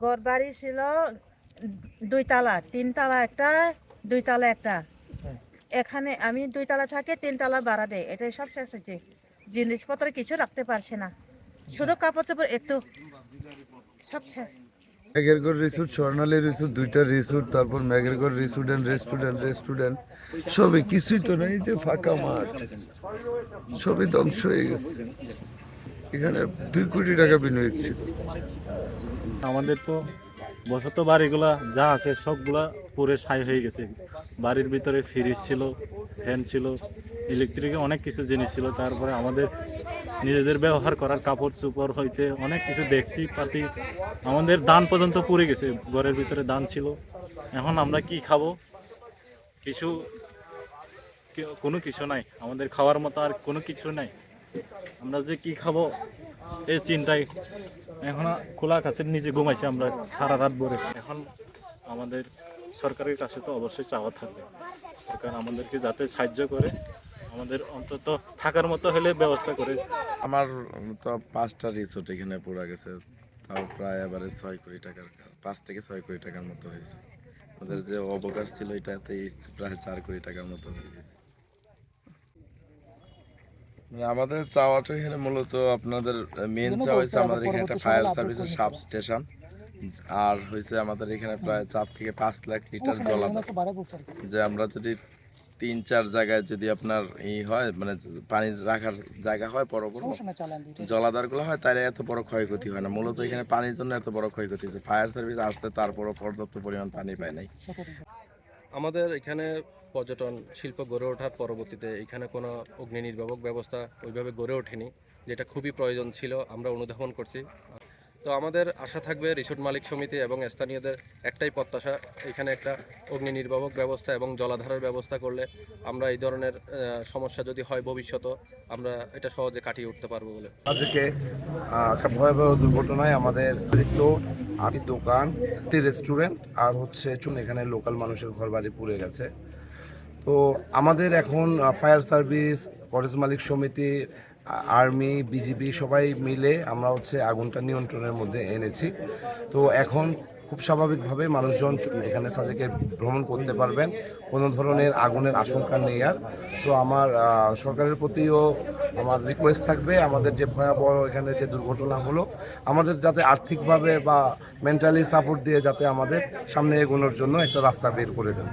ঘর বাড়ি ছিল দুই তালা তিন তালা একটা দুই তালা একটা। এখানে আমি দুই তালা থাকে তিন তালা ভাড়া দেয়। এটাই সব শেষ হয়েছে। জিনিসপত্র কিছু রাখতে পারছে না। শুধু কাপড় চোপড় একটু সব শেষ। মেঘেরগড় রিসোর্ট স্বর্ণালী রিসোর্ট দুইটা রিসোর্ট তারপর মেঘেরগড় রেস্টুরেন্ট রেস্টুরেন্ট রেস্টুরেন্ট। সবই কিছুই তো নেই যে ফাঁকা মাঠ। সবই ধ্বংস হয়ে গেছে। এখানে দুই কোটি টাকা বিনিয়োগ ছিল। আমাদের তো বসত বাড়িগুলা যা আছে সবগুলা পুরে ছাই হয়ে গেছে। বাড়ির ভিতরে ফ্রিজ ছিল ফ্যান ছিল ইলেকট্রিকে অনেক কিছু জিনিস ছিল। তারপরে আমাদের নিজেদের ব্যবহার করার কাপড় চোপড় হইতে অনেক কিছু দেখছি, পাতি। আমাদের দান পর্যন্ত পুড়ে গেছে, ঘরের ভিতরে দান ছিল। এখন আমরা কি খাব? কিছু, কোনো কিছু নাই। আমাদের খাওয়ার মতো আর কোনো কিছু নাই। আমরা যে কি খাব, এই চিন্তায় এখন খোলা কাছে নিচে ঘুমাইছি আমরা সারা রাত ভরে। এখন আমাদের সরকারের কাছে তো অবশ্যই চাওয়া থাকবে। সরকার আমাদেরকে যাতে সাহায্য করে, আমাদের অন্তত থাকার মতো হলে ব্যবস্থা করে। আমার তো পাঁচটা রিসোর্ট এখানে পড়ে গেছে, তাও প্রায় এবারে ছয় কোটি টাকার, পাঁচ থেকে ছয় কোটি টাকার মতো হয়েছে। আমাদের যে অবকাশ ছিল এটাতে প্রায় চার কোটি টাকার মতো হয়ে গেছে। আমাদের চাওয়াটা এখানে মূলত আপনাদের মেন চাওয়া হয়েছে আমাদের এখানে একটা ফায়ার সার্ভিসের সাব স্টেশন আর হয়েছে আমাদের এখানে প্রায় চার থেকে পাঁচ লাখ লিটার জল যে আমরা যদি তিন চার জায়গায় যদি আপনার ই হয় মানে পানি রাখার জায়গা হয় বড় বড় জলাধারগুলো হয় তাহলে এত বড় ক্ষয়ক্ষতি হয় না। মূলত এখানে পানির জন্য এত বড় ক্ষয়ক্ষতি হচ্ছে ফায়ার সার্ভিস আসতে তারপরও পর্যাপ্ত পরিমাণ পানি পায় নাই। আমাদের এখানে পর্যটন শিল্প গড়ে ওঠার পরবর্তীতে এখানে কোনো অগ্নি নির্বাপক ব্যবস্থা ওইভাবে গড়ে ওঠেনি, যেটা খুবই প্রয়োজন ছিল, আমরা অনুধাবন করছি। তো আমাদের আশা থাকবে রিসোর্ট মালিক সমিতি এবং স্থানীয়দের একটাই প্রত্যাশা, এখানে একটা অগ্নি নির্বাপক ব্যবস্থা এবং জলাধারের ব্যবস্থা করলে আমরা এই ধরনের সমস্যা যদি হয় ভবিষ্যতে আমরা এটা সহজে কাটিয়ে উঠতে পারব বলে। আজকে একটা ভয়াবহ দুর্ঘটনায় আমাদের রিসোর্ট আটটি দোকান রেস্টুরেন্ট আর হচ্ছে এখানে লোকাল মানুষের ঘর বাড়ি পুড়ে গেছে। তো আমাদের এখন ফায়ার সার্ভিস ফরেস্ট মালিক সমিতি আর্মি, বিজিবি সবাই মিলে আমরা হচ্ছে আগুনটা নিয়ন্ত্রণের মধ্যে এনেছি। তো এখন খুব স্বাভাবিকভাবে মানুষজন এখানে সাজেকে ভ্রমণ করতে পারবেন। কোনো ধরনের আগুনের আশঙ্কা নেই আর। তো আমার সরকারের প্রতিও আমার রিকোয়েস্ট থাকবে আমাদের যে ভয়াবহ এখানে যে দুর্ঘটনা হলো, আমাদের যাতে আর্থিকভাবে বা মেন্টালি সাপোর্ট দিয়ে যাতে আমাদের সামনে এগোনোর জন্য একটা রাস্তা বের করে দেন।